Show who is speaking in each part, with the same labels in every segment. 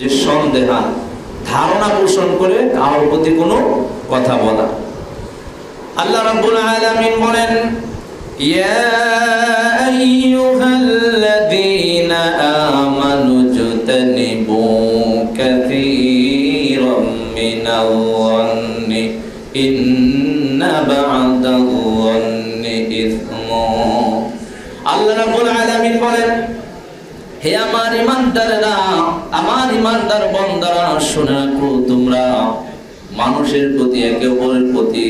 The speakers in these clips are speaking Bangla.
Speaker 1: যে সন্দেহা, ধারণা পোষণ করে কারোর প্রতি কোনো কথা বলা। আল্লাহ রাব্বুল আলামিন বলেন, ইয়া আইয়ুহাল্লাযীনা আমানু জতানিবু কাসীরাম মিনাল ওয়ান্নি ইন্না বা'দাল ওয়ান্নি ইসমু। আল্লাহ রাব্বুল আলামিন বলেন হে আমার ইমানদারেরা, আমার ইমানদার বন্দারা শুনে রাখো তোমরা। মানুষের প্রতি একে অপরের প্রতি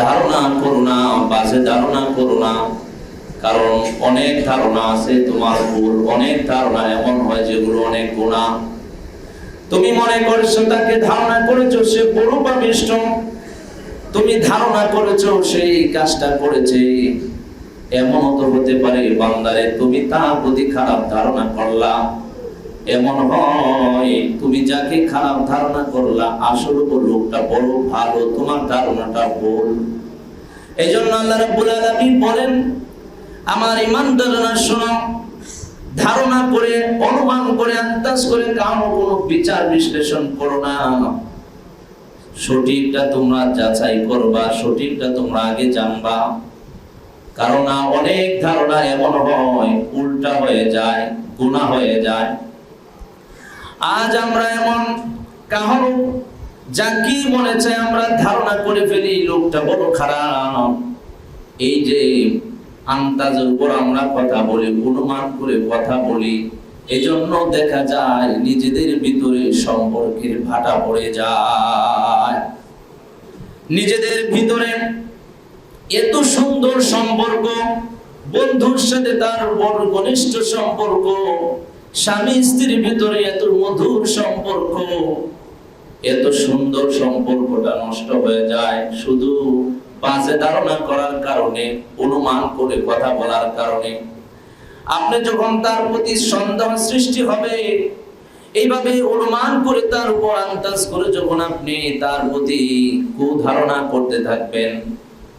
Speaker 1: ধারণা করো না, বাজে ধারণা করো না। কারণ অনেক ধারণা আছে তোমার ভুল অনেক ধারণা এমন হয় যেগুলো অনেক গুণা। তুমি মনে করছ তাকে ধারণা করেছ, সে বড় পাপিষ্ট তুমি ধারণা করেছ, সেই কাজটা করেছে। এমন তো হতে পারে বান্দারে তুমি তার প্রতি খারাপ ধারণা করলা। এমন হয়, তুমি যাকে খারাপ ধারণা করলা, আসল লোকটা বড় ভালো, তোমার ধারণাটা ভুল। এই জন্য আল্লাহ রাব্বুল আলামিন বলেন, আমার ইমানদাররা শোনো, ধারণা করে, অনুমান করে, আন্দাজ করে কারও কোনো বিচার বিশ্লেষণ করো না। সঠিকটা তোমরা যাচাই করবা, সঠিকটা তোমরা আগে জানবা। কারণ অনেক ধারণা এমন হয়, উল্টা হয়ে যায়, গুণা হয়ে যায়। আজ আমরা এমন কাহর যা কি মনে আমরা ধারণা করে ফেলি লোকটা বড় খারাপ। এই যে আন্তাজের উপর আমরা কথা বলি, অনুমান করে কথা বলি, এজন্য দেখা যায় নিজেদের ভিতরে সম্পর্কের ভাটা পড়ে যায়। নিজেদের ভিতরে এত সুন্দর সম্পর্ক, বন্ধুর সাথে তার বড় ঘনিষ্ঠ সম্পর্ক, স্বামী স্ত্রীর ভিতরে এত মধুর সম্পর্ক, এত সুন্দর সম্পর্কটা নষ্ট হয়ে যায়। শুধু বাজে ধারণা করার কারণে, অনুমান করে কথা বলার কারণে। আপনি যখন তার প্রতি সন্দেহ সৃষ্টি হবে, এইভাবে অনুমান করে তার উপর আন্দাজ করে যখন আপনি তার প্রতি কুধারণা করতে থাকবেন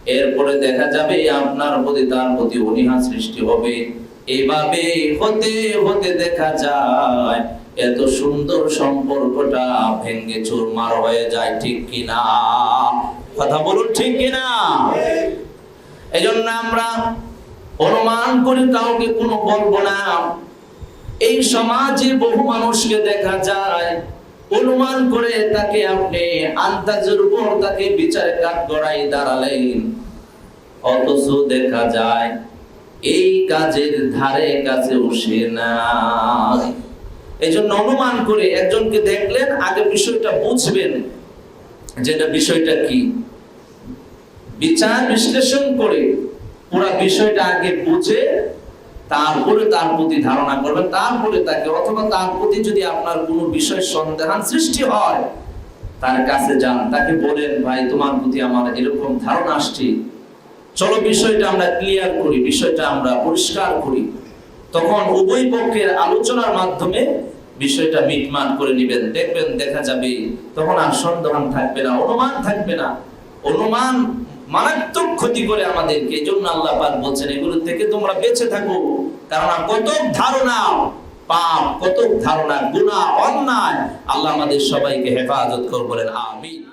Speaker 1: এরপরে দেখা যাবে আপনার প্রতি, তার প্রতি অনীহা সৃষ্টি হবে। এভাবে হতে হতে দেখা যায়, এত সুন্দর সম্পর্কটা ভেঙ্গে চুরমার হয়ে যায়, ঠিক কিনা? কথা বলুন, ঠিক কিনা? এজন্য আমরা অনুমান করে, কাউকে কোনো বলব না। এই সমাজে বহু মানুষকে দেখা যায় অনুমান করে তাকে আপনি আন্দাজের উপর তাকে বিচার কাঠ গড়াই দাঁড়ালেন। অথচ দেখা যায়, এই কাজের ধারে কাছে সে নাই। এই জন্য অনুমান করে একজনকে দেখলেন, আগে বিষয়টা বুঝবেন যেটা বিষয়টা কি। বিচার বিশ্লেষণ করে পুরো বিষয়টা আগে বুঝে তারপরে তার প্রতি ধারণা করবেন তারপরে তাকে, অথবা তার প্রতি যদি আপনার কোনো বিষয় সন্দেহান সৃষ্টি হয়, তার কাছে যান, তাকে বলেন, ভাই, তোমার প্রতি আমার এরকম ধারণা আসছে। চলো বিষয়টা আমরা ক্লিয়ার করি, বিষয়টা আমরা পরিষ্কার করি। তখন উভয় পক্ষের আলোচনার মাধ্যমে বিষয়টা মিটমাট করে নেবেন। দেখবেন, দেখা যাবে, তখন আর সন্দেহান থাকবে না, অনুমান থাকবে না। অনুমান মারাত্মক ক্ষতি করে আমাদেরকে। জন্য আল্লাহ পাক বলছেন, এগুলো থেকে তোমরা বেঁচে থাকো। কারণ কত ধারণা, পাপ কত ধারণা, গুনাহ, অন্যায়, আল্লাহ আমাদের সবাইকে হেফাজত করবেন আমিন।